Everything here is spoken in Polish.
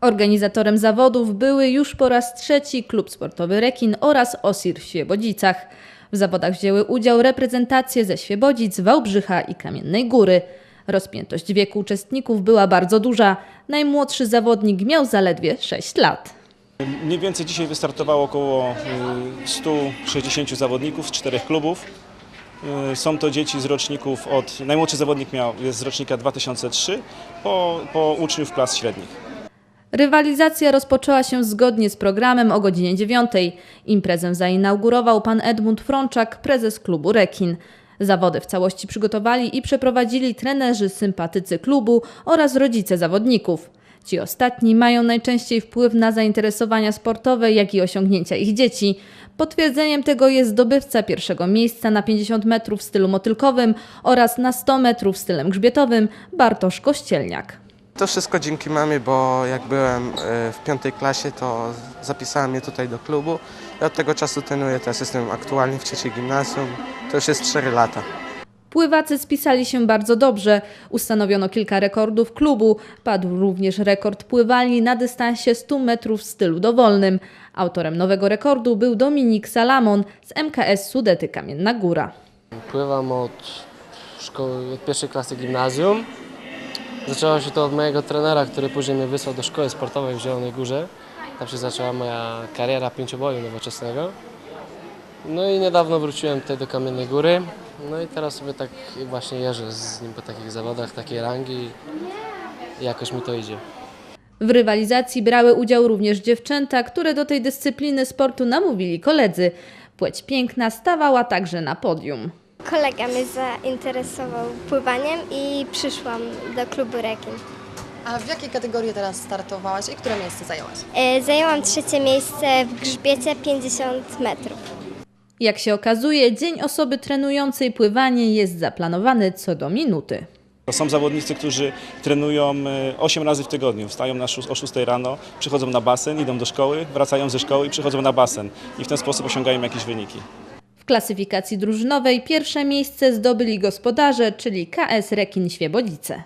Organizatorem zawodów były już po raz trzeci klub sportowy Rekin oraz Osir w Świebodzicach. W zawodach wzięły udział reprezentacje ze Świebodzic, Wałbrzycha i Kamiennej Góry. Rozpiętość wieku uczestników była bardzo duża. Najmłodszy zawodnik miał zaledwie 6 lat. Mniej więcej dzisiaj wystartowało około y, 160 zawodników z czterech klubów. Y, Są to dzieci z roczników od, najmłodszy zawodnik miał, jest z rocznika 2003 po, po uczniów klas średnich. Rywalizacja rozpoczęła się zgodnie z programem o godzinie 9. Imprezę zainaugurował pan Edmund Frączak, prezes klubu Rekin. Zawody w całości przygotowali i przeprowadzili trenerzy, sympatycy klubu oraz rodzice zawodników. Ci ostatni mają najczęściej wpływ na zainteresowania sportowe, jak i osiągnięcia ich dzieci. Potwierdzeniem tego jest zdobywca pierwszego miejsca na 50 metrów w stylu motylkowym oraz na 100 metrów stylem grzbietowym Bartosz Kościelniak. To wszystko dzięki mamie, bo jak byłem e, w piątej klasie, to zapisała mnie tutaj do klubu i od tego czasu trenuję. Teraz jestem aktualnie w trzeciej gimnazjum. To już jest 4 lata. Pływacy spisali się bardzo dobrze. Ustanowiono kilka rekordów klubu. Padł również rekord pływalni na dystansie 100 metrów w stylu dowolnym. Autorem nowego rekordu był Dominik Salamon z MKS Sudety Kamienna Góra. Pływam od szkoły, od pierwszej klasy gimnazjum. Zaczęło się to od mojego trenera, który później mnie wysłał do szkoły sportowej w Zielonej Górze. Tam się zaczęła moja kariera pięcioboju nowoczesnego. No i niedawno wróciłem tutaj do Kamiennej Góry. No i teraz sobie tak właśnie jeżdżę z nim po takich zawodach, takiej rangi i jakoś mi to idzie. W rywalizacji brały udział również dziewczęta, które do tej dyscypliny sportu namówili koledzy. Płeć piękna stawała także na podium. Kolega mnie zainteresował pływaniem i przyszłam do klubu Rekin. A w jakiej kategorii teraz startowałaś i które miejsce zajęłaś? E, Zajęłam trzecie miejsce w grzbiecie 50 metrów. Jak się okazuje, dzień osoby trenującej pływanie jest zaplanowany co do minuty. Są zawodnicy, którzy trenują 8 razy w tygodniu. Wstają na szó- o 6 rano, przychodzą na basen, idą do szkoły, wracają ze szkoły i przychodzą na basen. I w ten sposób osiągają jakieś wyniki. Klasyfikacji drużynowej pierwsze miejsce zdobyli gospodarze, czyli KS Rekin Świebodzice.